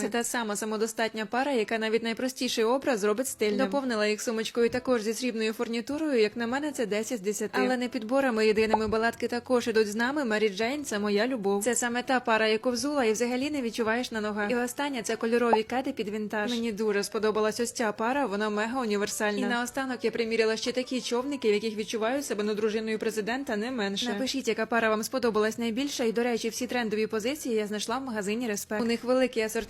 Це та сама самодостатня пара, яка навіть найпростіший образ зробить стильним. Доповнила їх сумочкою також зі срібною фурнітурою. Як на мене, це 10 з 10. Але не підборами єдиними балатки також ідуть з нами. Марі Джейн це моя любов. Це саме та пара, яку взула, і взагалі не відчуваєш на ногах. І остання це кольорові кеди під вінтаж. Мені дуже сподобалась ось ця пара. Вона мега універсальна. І наостанок я приміряла ще такі човники, в яких відчуваю себе ну дружиною президента, не менше. Напишіть, яка пара вам сподобалась найбільше. І до речі, всі трендові позиції я знайшла в магазині Респект. У них великий асортимент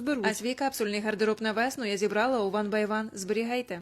розберуть. А свій капсульний гардероб на весну я зібрала у by One. Зберігайте.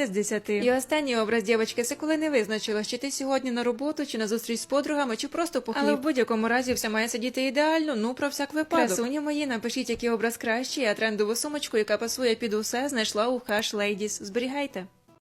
10 з 10. І останній образ дівчинки, це коли не визначила, чи ти сьогодні на роботу, чи на зустріч з подругами, чи просто по хліб. Але в будь-якому разі все має сидіти ідеально, ну про всяк випадок. Красуні мої, напишіть, який образ кращий, а трендову сумочку, яка пасує під усе, знайшла у Hush Ladies. Зберігайте.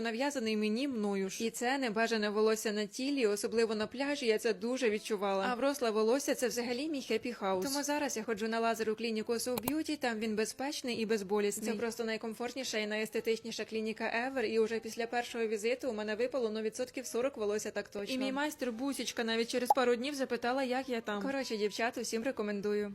нав'язаний мені мною ж. І це небажане волосся на тілі, особливо на пляжі. Я це дуже відчувала. А вросле волосся це взагалі мій хеппі хаус. Тому зараз я ходжу на лазер у клініку So Beauty, Там він безпечний і безболісний. Це просто найкомфортніша і найестетичніша клініка ever. І уже після першого візиту у мене випало ну відсотків 40 волосся так точно. І мій майстер Бусічка навіть через пару днів запитала, як я там. Коротше, дівчат, усім рекомендую.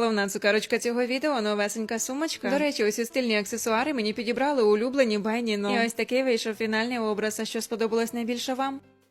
головна цукарочка цього відео новесенька сумочка. До речі, усі стильні аксесуари мені підібрали улюблені байні но. І ось такий вийшов фінальний образ. А що сподобалось найбільше вам?